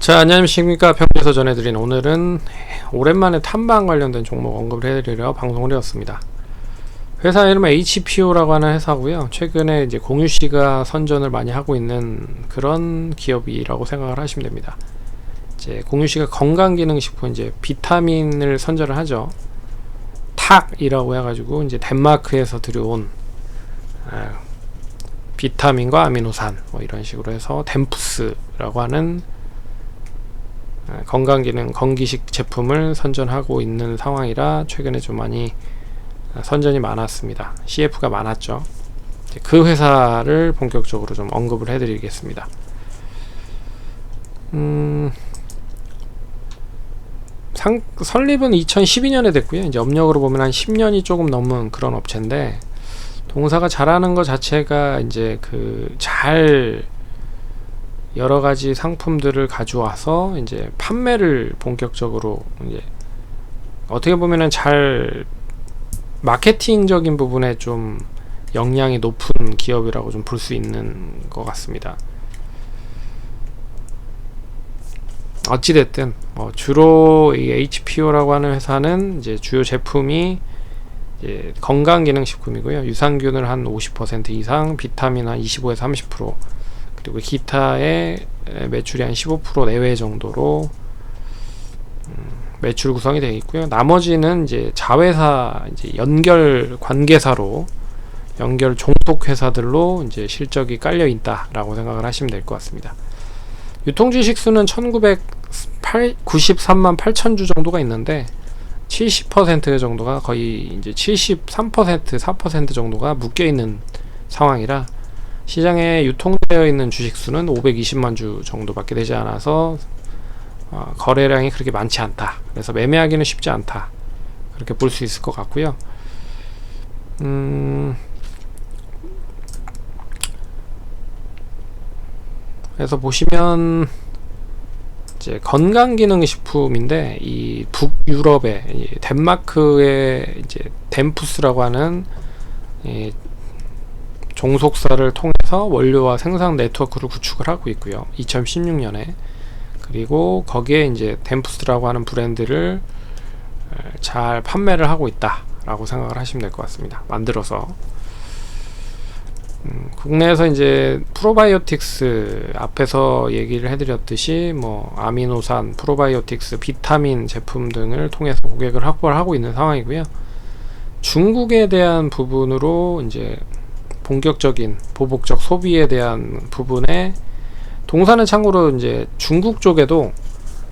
자 안녕하십니까. 평소에서 전해드린 오늘은 오랜만에 탐방 관련된 종목 언급을 해드리려 방송을 해왔습니다. 회사 이름은 HPO라고 하는 회사고요. 최근에 이제 공유씨가 선전을 많이 하고 있는 그런 기업이라고 생각을 하시면 됩니다. 이제 공유씨가 건강기능식품 이제 비타민을 선전을 하죠. 탁이라고 해가지고 이제 덴마크에서 들여온 아, 비타민과 아미노산 뭐 이런 식으로 해서 덴푸스라고 하는 아, 건강기능 건기식 제품을 선전하고 있는 상황이라 최근에 좀 많이 아, 선전이 많았습니다. CF가 많았죠. 그 회사를 본격적으로 좀 언급을 해드리겠습니다. 음, 상, 설립은 2012년에 됐고요. 이제 업력으로 보면 한 10년이 조금 넘은 그런 업체인데 동사가 잘하는 것 자체가 이제 그 잘 여러 가지 상품들을 가져와서 이제 판매를 본격적으로 이제 어떻게 보면은 잘 마케팅적인 부분에 좀 역량이 높은 기업이라고 좀 볼 수 있는 것 같습니다. 어찌됐든 어 주로 이 HPO라고 하는 회사는 이제 주요 제품이 이제 건강기능식품이고요. 유산균을 한 50% 이상, 비타민 한 25에서 30%, 그리고 기타의 매출이 한 15% 내외 정도로 음, 매출 구성이 되어 있고요. 나머지는 이제 자회사 이제 연결 관계사로 연결 종속 회사들로 이제 실적이 깔려 있다라고 생각을 하시면 될 것 같습니다. 유통 주식 수는 1993만 8천 주 정도가 있는데 70% 정도가 거의 이제 73% 4% 정도가 묶여 있는 상황이라 시장에 유통되어 있는 주식 수는 520만 주 정도밖에 되지 않아서 어, 거래량이 그렇게 많지 않다. 그래서 매매하기는 쉽지 않다. 그렇게 볼 수 있을 것 같고요. 음, 그래서 보시면 이제 건강기능식품인데 이 북유럽의 덴마크의 이제 덴푸스라고 하는 이 종속사를 통해서 원료와 생산 네트워크를 구축을 하고 있고요. 2016년에 그리고 거기에 이제 덴푸스라고 하는 브랜드를 잘 판매를 하고 있다라고 생각을 하시면 될 것 같습니다. 만들어서 음, 국내에서 이제 프로바이오틱스 앞에서 얘기를 해드렸듯이 뭐 아미노산, 프로바이오틱스, 비타민 제품 등을 통해서 고객을 확보를 하고 있는 상황이고요. 중국에 대한 부분으로 이제 본격적인 보복적 소비에 대한 부분에 동사는 참고로 이제 중국 쪽에도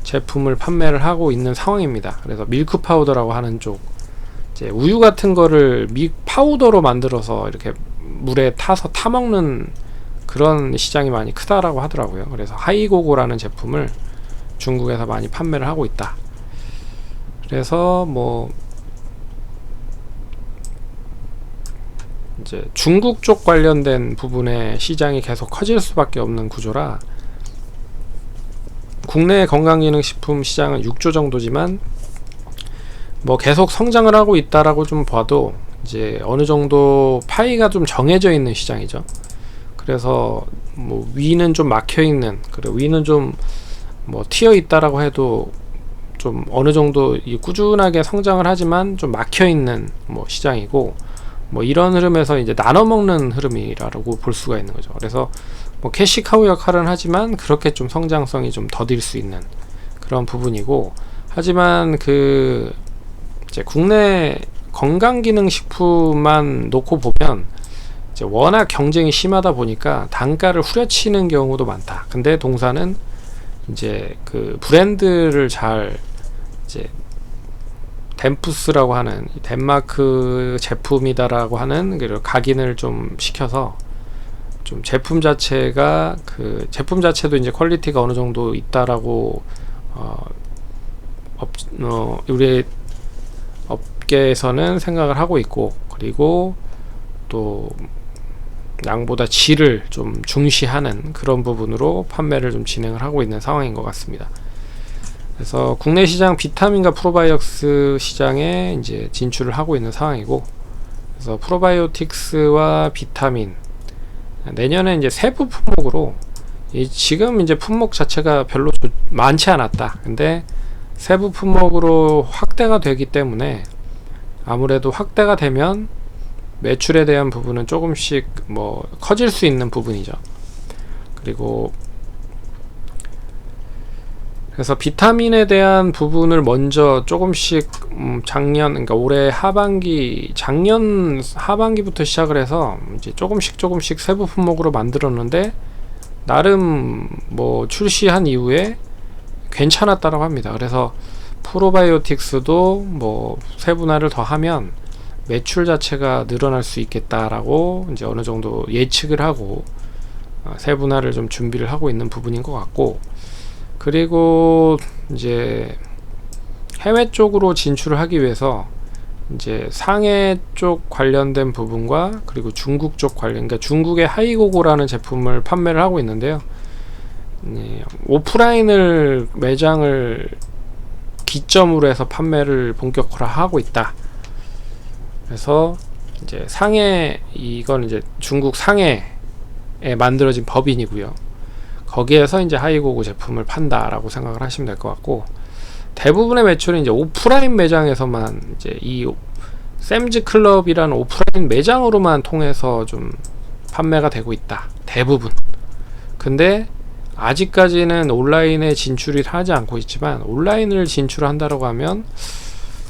제품을 판매를 하고 있는 상황입니다. 그래서 밀크 파우더라고 하는 쪽 이제 우유 같은 거를 미 파우더로 만들어서 이렇게 물에 타서 타 먹는 그런 시장이 많이 크다라고 하더라고요. 그래서 하이고고라는 제품을 중국에서 많이 판매를 하고 있다. 그래서 뭐 이제 중국 쪽 관련된 부분의 시장이 계속 커질 수밖에 없는 구조라 국내 건강기능식품 시장은 6조 정도지만 뭐 계속 성장을 하고 있다라고 좀 봐도 이제 어느 정도 파이가 좀 정해져 있는 시장이죠. 그래서 뭐 위는 좀 막혀 있는 그리고 위는 좀 뭐 튀어 있다라고 해도 좀 어느 정도 꾸준하게 성장을 하지만 좀 막혀 있는 뭐 시장이고 뭐 이런 흐름에서 이제 나눠 먹는 흐름이라고 볼 수가 있는 거죠. 그래서 뭐 캐시카우 역할은 하지만 그렇게 좀 성장성이 좀 더딜 수 있는 그런 부분이고 하지만 그 이제 국내 건강기능식품만 놓고 보면 이제 워낙 경쟁이 심하다 보니까 단가를 후려치는 경우도 많다. 근데 동사는 이제 그 브랜드를 잘 이제 덴푸스라고 하는 덴마크 제품이다라고 하는 그 각인을 좀 시켜서 좀 제품 자체가 그 제품 자체도 이제 퀄리티가 어느 정도 있다라고 어, 업, 어 우리 업계에서는 생각을 하고 있고 그리고 또 양보다 질을 좀 중시하는 그런 부분으로 판매를 좀 진행을 하고 있는 상황인 것 같습니다. 그래서 국내 시장 비타민과 프로바이오틱스 시장에 이제 진출을 하고 있는 상황이고 그래서 프로바이오틱스와 비타민 내년에 이제 세부 품목으로 이 지금 이제 품목 자체가 별로 좋- 많지 않았다. 근데 세부 품목으로 확대가 되기 때문에 아무래도 확대가 되면 매출에 대한 부분은 조금씩 뭐 커질 수 있는 부분이죠. 그리고 그래서 비타민에 대한 부분을 먼저 조금씩 음, 작년 그러니까 올해 하반기 작년 하반기부터 시작을 해서 이제 조금씩 조금씩 세부 품목으로 만들었는데 나름 뭐 출시한 이후에 괜찮았다라고 합니다. 그래서 프로바이오틱스도 뭐 세분화를 더 하면 매출 자체가 늘어날 수 있겠다라고 이제 어느 정도 예측을 하고 어, 세분화를 좀 준비를 하고 있는 부분인 것 같고 그리고 이제 해외 쪽으로 진출을 하기 위해서 이제 상해 쪽 관련된 부분과 그리고 중국 쪽 관련 그러니까 중국의 하이고고라는 제품을 판매를 하고 있는데요. 네, 오프라인을 매장을 기점으로 해서 판매를 본격화하고 있다. 그래서 이제 상해 이건 이제 중국 상해에 만들어진 법인이고요. 거기에서 이제 하이고고 제품을 판다라고 생각을 하시면 될 것 같고 대부분의 매출은 이제 오프라인 매장에서만 이제 이 오- 샘즈 클럽이라는 오프라인 매장으로만 통해서 좀 판매가 되고 있다. 대부분. 근데 아직까지는 온라인에 진출이 하지 않고 있지만 온라인을 진출한다라고 하면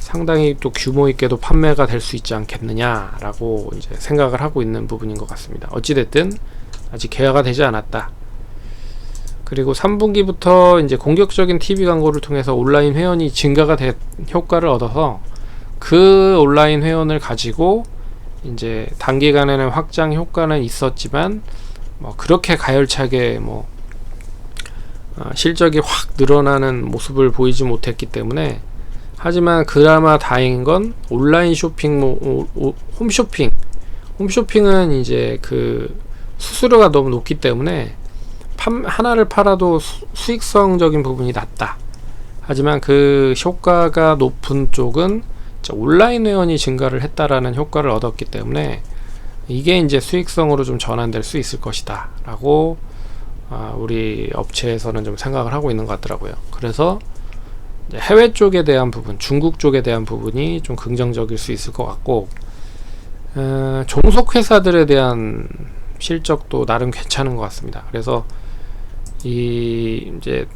상당히 또 규모 있게도 판매가 될 수 있지 않겠느냐라고 이제 생각을 하고 있는 부분인 것 같습니다. 어찌됐든 아직 개화가 되지 않았다. 그리고 3분기부터 이제 공격적인 TV 광고를 통해서 온라인 회원이 증가가 된 효과를 얻어서 그 온라인 회원을 가지고 이제 단기간에는 확장 효과는 있었지만 뭐 그렇게 가열차게 뭐 어, 실적이 확 늘어나는 모습을 보이지 못했기 때문에 하지만 그나마 다행인 건 온라인 쇼핑 뭐 홈쇼핑. 홈쇼핑은 이제 그 수수료가 너무 높기 때문에 판, 하나를 팔아도 수, 수익성적인 부분이 낮다. 하지만 그 효과가 높은 쪽은 온라인 회원이 증가를 했다라는 효과를 얻었기 때문에 이게 이제 수익성으로 좀 전환될 수 있을 것이다. 라고 아, 우리 업체에서는 좀 생각을 하고 있는 것 같더라고요. 그래서 해외 쪽에 대한 부분, 중국 쪽에 대한 부분이 좀 긍정적일 수 있을 것 같고, 어, 종속 회사들에 대한 실적도 나름 괜찮은 것 같습니다. 그래서 이 이제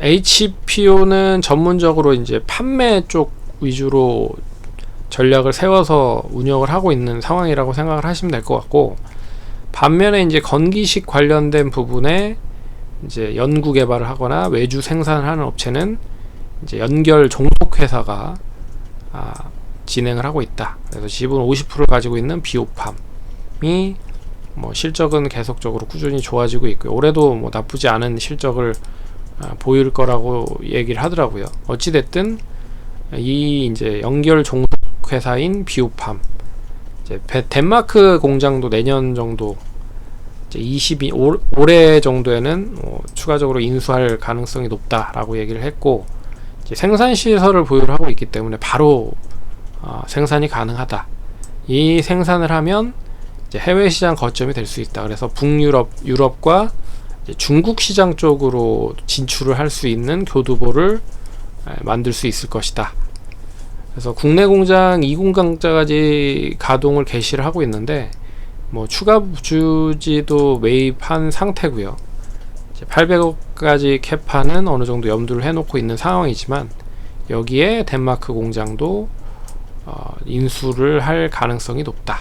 HPO는 전문적으로 이제 판매 쪽 위주로 전략을 세워서 운영을 하고 있는 상황이라고 생각을 하시면 될 것 같고 반면에 이제 건기식 관련된 부분에 이제 연구 개발을 하거나 외주 생산을 하는 업체는 이제 연결 종속 회사가 아, 진행을 하고 있다. 그래서 지분 50%를 가지고 있는 비오팜이 뭐 실적은 계속적으로 꾸준히 좋아지고 있고요. 올해도 뭐 나쁘지 않은 실적을 아, 보일 거라고 얘기를 하더라고요. 어찌 됐든 이 이제 연결 종속 회사인 비오팜 이제 베- 덴마크 공장도 내년 정도 이제 22 올, 올해 정도에는 뭐 추가적으로 인수할 가능성이 높다라고 얘기를 했고 생산 시설을 보유를 하고 있기 때문에 바로 어, 생산이 가능하다. 이 생산을 하면 해외 시장 거점이 될 수 있다. 그래서 북유럽, 유럽과 중국 시장 쪽으로 진출을 할 수 있는 교두보를 에, 만들 수 있을 것이다. 그래서 국내 공장 2공장까지 가동을 개시를 하고 있는데 뭐 추가 주지도 매입한 상태고요. 이제 800억까지 캐파는 어느 정도 염두를 해놓고 있는 상황이지만 여기에 덴마크 공장도 어, 인수를 할 가능성이 높다.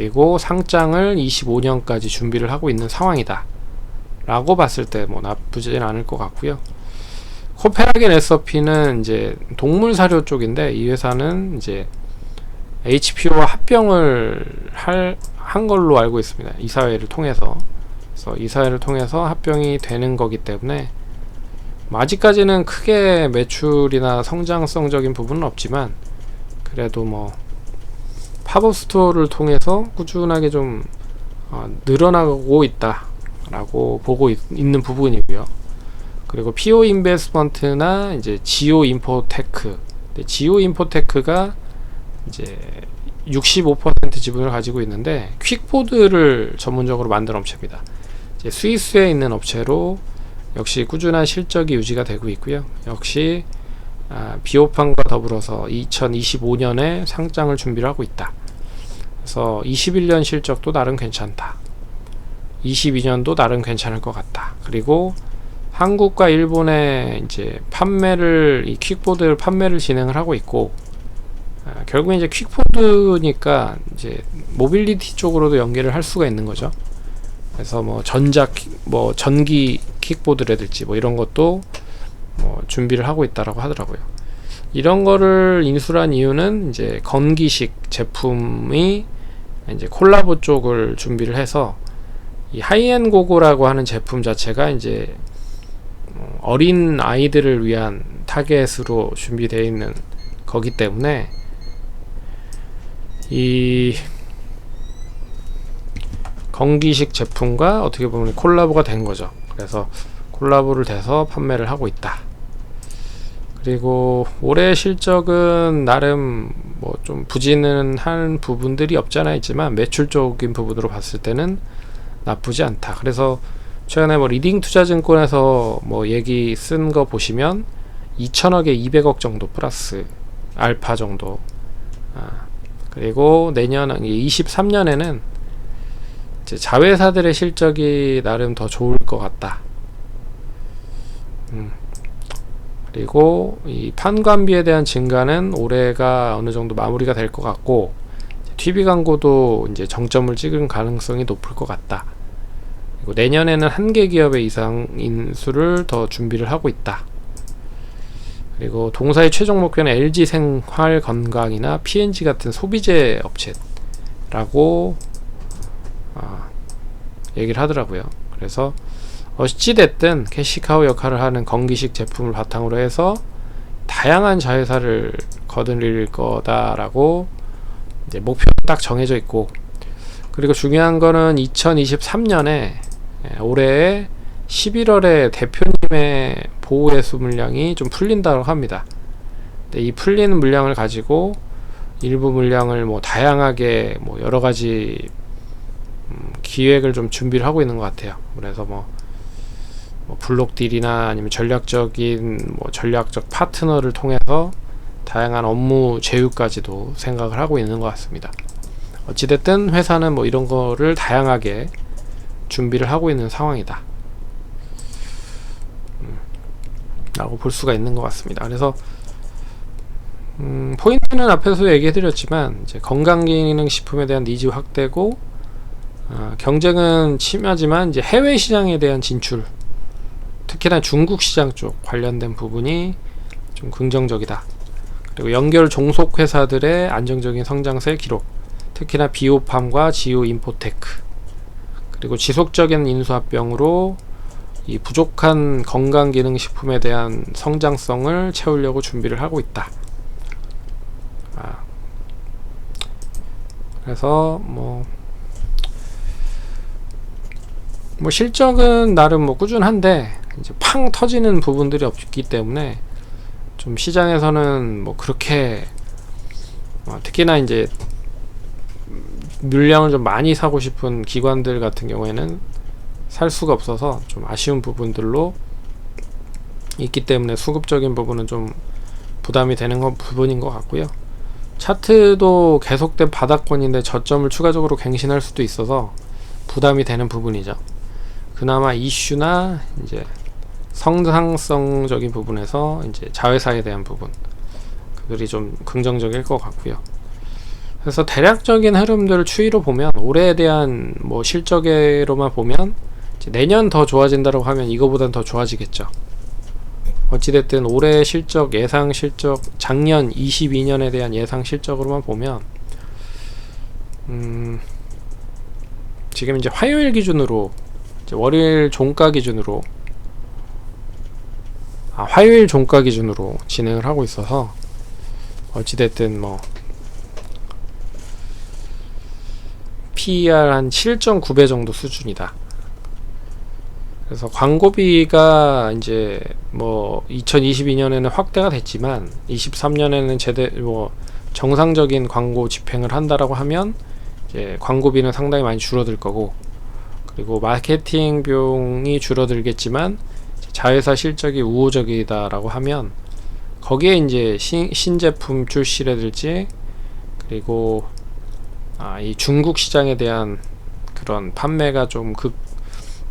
그리고 상장을 25년까지 준비를 하고 있는 상황이다. 라고 봤을 때 뭐 나쁘진 않을 것 같고요. 코페라겐 SOP는 이제 동물 사료 쪽인데 이 회사는 이제 HPO와 합병을 할, 한 걸로 알고 있습니다. 이사회를 통해서. 그래서 이사회를 통해서 합병이 되는 거기 때문에 뭐 아직까지는 크게 매출이나 성장성적인 부분은 없지만 그래도 뭐 팝업 스토어를 통해서 꾸준하게 좀 어, 늘어나고 있다라고 보고 있, 는 부분이고요. 그리고 PO 인베스먼트나 이제 지오 인포테크, 지오 인포테크가 이제 65% 지분을 가지고 있는데 퀵보드를 전문적으로 만든 업체입니다. 스위스에 있는 업체로 역시 꾸준한 실적이 유지가 되고 있고요. 역시 아, 비오판과 더불어서 2025년에 상장을 준비를 하고 있다. 그래서 21년 실적도 나름 괜찮다. 22년도 나름 괜찮을 것 같다. 그리고 한국과 일본의 이제 판매를 이 퀵보드 판매를 진행을 하고 있고 아, 결국 이제 퀵보드니까 이제 모빌리티 쪽으로도 연계를 할 수가 있는 거죠. 그래서 뭐 킥- 뭐 전기 킥보드라든지 뭐 이런 것도 뭐 준비를 하고 있다라고 하더라고요. 이런 거를 인수한 이유는 이제 건기식 제품이 이제 콜라보 쪽을 준비를 해서 이 하이엔 고고라고 하는 제품 자체가 이제 어, 어린 아이들을 위한 타겟으로 준비되어 있는 거기 때문에 이 건기식 제품과 어떻게 보면 콜라보가 된 거죠. 그래서 콜라보를 돼서 판매를 하고 있다. 그리고 올해 실적은 나름 뭐 좀 부진은 한 부분들이 없잖아 있지만 매출적인 부분으로 봤을 때는 나쁘지 않다. 그래서 최근에 뭐 리딩 투자증권에서 뭐 얘기 쓴 거 보시면 2천억에 200억 정도 플러스 알파 정도. 아, 그리고 내년 23년에는 이제 자회사들의 실적이 나름 더 좋을 것 같다. 음. 그리고 이 판관비에 대한 증가는 올해가 어느 정도 마무리가 될 것 같고 TV 광고도 이제 정점을 찍은 가능성이 높을 것 같다. 그리고 내년에는 한 개 기업의 이상 인 수를 더 준비를 하고 있다. 그리고 동사의 최종 목표는 LG 생활 건강이나 P&G 같은 소비재 업체라고 아, 얘기를 하더라고요. 그래서 어찌됐든 캐시카우 역할을 하는 건기식 제품을 바탕으로 해서 다양한 자회사를 거들릴 거다라고 이제 목표는 딱 정해져 있고 그리고 중요한 거는 2023년에 올해 11월에 대표님의 보호회수 물량이 좀 풀린다고 합니다. 이 풀리는 물량을 가지고 일부 물량을 뭐 다양하게 뭐 여러 가지 음, 기획을 좀 준비를 하고 있는 것 같아요. 그래서 뭐, 뭐 블록 딜이나 아니면 전략적인 뭐 전략적 파트너를 통해서 다양한 업무 제휴까지도 생각을 하고 있는 것 같습니다. 어찌됐든 회사는 뭐 이런 거를 다양하게 준비를 하고 있는 상황이다. 음, 라고 볼 수가 있는 것 같습니다. 그래서 음, 포인트는 앞에서 얘기해 드렸지만 이제 건강기능식품에 대한 니즈 확대고 어, 경쟁은 심하지만 이제 해외 시장에 대한 진출, 특히나 중국 시장 쪽 관련된 부분이 좀 긍정적이다. 그리고 연결 종속 회사들의 안정적인 성장세 기록, 특히나 비오팜과 지오 인포테크, 그리고 지속적인 인수합병으로 이 부족한 건강기능식품에 대한 성장성을 채우려고 준비를 하고 있다. 아, 그래서 뭐. 뭐 실적은 나름 뭐 꾸준한데 이제 팡 터지는 부분들이 없기 때문에 좀 시장에서는 뭐 그렇게 어, 특히나 이제 물량을 좀 많이 사고 싶은 기관들 같은 경우에는 살 수가 없어서 좀 아쉬운 부분들로 있기 때문에 수급적인 부분은 좀 부담이 되는 건 부분인 것 같고요. 차트도 계속된 바닥권인데 저점을 추가적으로 갱신할 수도 있어서 부담이 되는 부분이죠. 그나마 이슈나 이제 성장성적인 부분에서 이제 자회사에 대한 부분 그들이 좀 긍정적일 것 같고요. 그래서 대략적인 흐름들을 추이로 보면 올해에 대한 뭐 실적으로만 보면 내년 더 좋아진다고 하면 이거보단 더 좋아지겠죠. 어찌됐든 올해 실적 예상 실적 작년 22년에 대한 예상 실적으로만 보면 음 지금 이제 화요일 기준으로 이제 월요일 종가 기준으로 아 화요일 종가 기준으로 진행을 하고 있어서 어찌됐든 뭐 PER 한 7.9배 정도 수준이다. 그래서 광고비가 이제 뭐 2022년에는 확대가 됐지만 23년에는 제대 뭐 정상적인 광고 집행을 한다라고 하면 이제 광고비는 상당히 많이 줄어들 거고 그리고 마케팅 비용이 줄어들겠지만 자회사 실적이 우호적이다라고 하면 거기에 이제 신, 신제품 출시라든지 그리고 아, 이 중국 시장에 대한 그런 판매가 좀 극,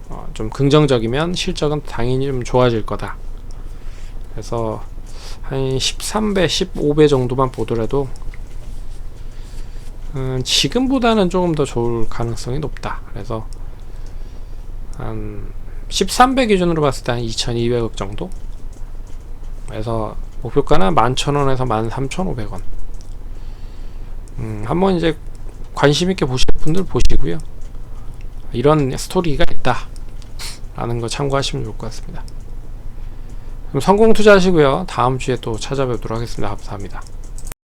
어, 좀 긍정적이면 실적은 당연히 좀 좋아질 거다. 그래서 한 13배, 15배 정도만 보더라도 음, 지금보다는 조금 더 좋을 가능성이 높다. 그래서 한 13배 기준으로 봤을 때 한 2,200억 정도. 그래서 목표가는 11,000원에서 13,500원. 음, 한번 이제 관심 있게 보실 분들 보시고요. 이런 스토리가 있다. 라는 거 참고하시면 좋을 것 같습니다. 그럼 성공 투자하시고요. 다음 주에 또 찾아뵙도록 하겠습니다. 감사합니다.